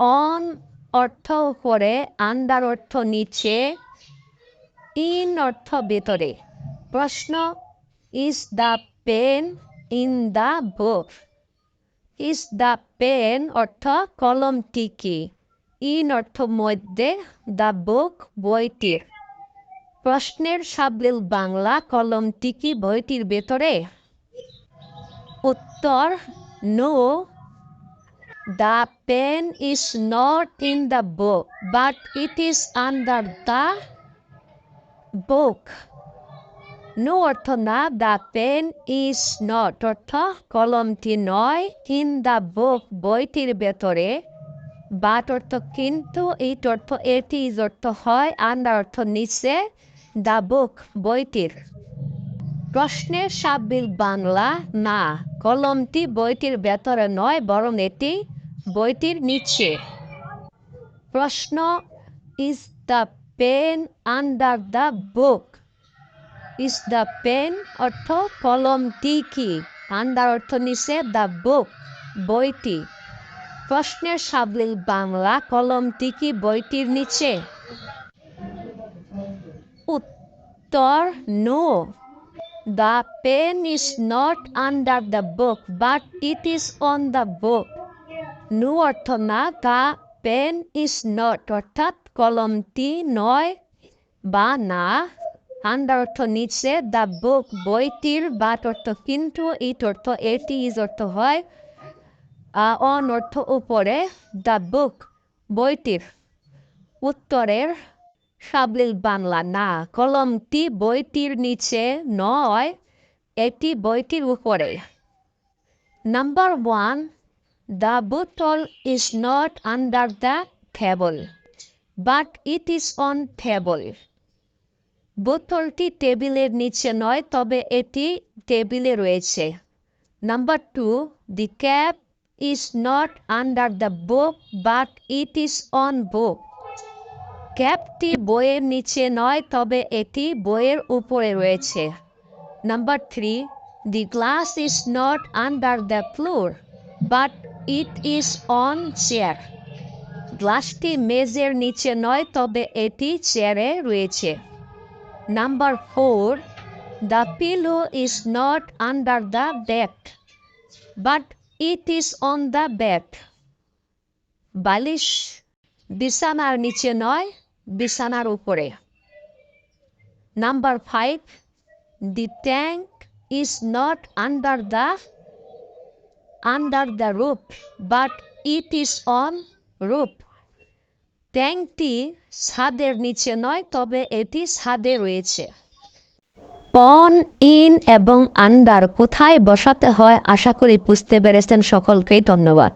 On অর্থ উপরে under অর্থ নিচে, ইন অর্থ ভেতরে। প্রশ্ন is the pen in the book is the pen অর্থ কলমটি কি? ইন অর্থ মধ্যে দ্য বুক বইটির। প্রশ্নের সাবলীল বাংলা কলমটি কি বইটির ভেতরে? উত্তর no the pen is not in the book but it is under the book no অর্থ না দ্য পেন ইজ নট অর্থ, কলমটি নয় ইন দ্য বুক বইটির ভেতরে। বাট অর্থ কিন্তু ইট অর্থ, এটি ইজ অর্থ হয় আন্ডার অর্থ নিচে দ্য বুক বইটির। প্রশ্নের সাবিল বাংলা, না। কলমটি বইটির ভেতরে নয়, বরং এটি বইটির নিচে, প্রশ্ন is the pen under the book is the pen অর্থ কলমটি কি? আন্ডার অর্থ নিচে দ্য বুক বইটি। প্রশ্নের সাবলীল বাংলা, কলমটি কি বইটির নিচে? উত্তর no the pen is not under the book but it is on the book no অর্থ না দ্য পেন ইজ নট অর্থাৎ কলমটি নয় বা না আন্ডার অর্থ নিচে দ্য বুক বইটির বাট অর্থ কিন্তু ইট অর্থ এটি ইজ অর্থ হয় অন অর্থ উপরে দ্য বুক বইটির উত্তরের সাবলীল বাংলা না কলমটি বইটির নিচে নয় এটি বইটির উপরে number one the bottle is not under the table but it is on table বোতলটি টেবিলের নিচে নয়, তবে এটি টেবিলে রয়েছে। Number two the cap is not under the book but it is on book ক্যাপটি বইয়ের নিচে নয়, তবে এটি বইয়ের উপরে রয়েছে। Number three the glass is not under the floor but it is on chair গ্লাসটি মেজের নিচে নয়, তবে এটি চেয়ারে রয়েছে। Number four the pillow is not under the bed but it is on the bed বালিশ বিছানার নিচে নয়, বিছানার উপরে। Number five the tank is not under the under the roof, but it is on roof. ট্যাঙ্কটি ছাদের নিচে নয় তবে এটি ছাদে রয়েছে পন ইন এবং আন্ডার কোথায় বসাতে হয় আশা করি বুঝতে পেরেছেন সকলকেই ধন্যবাদ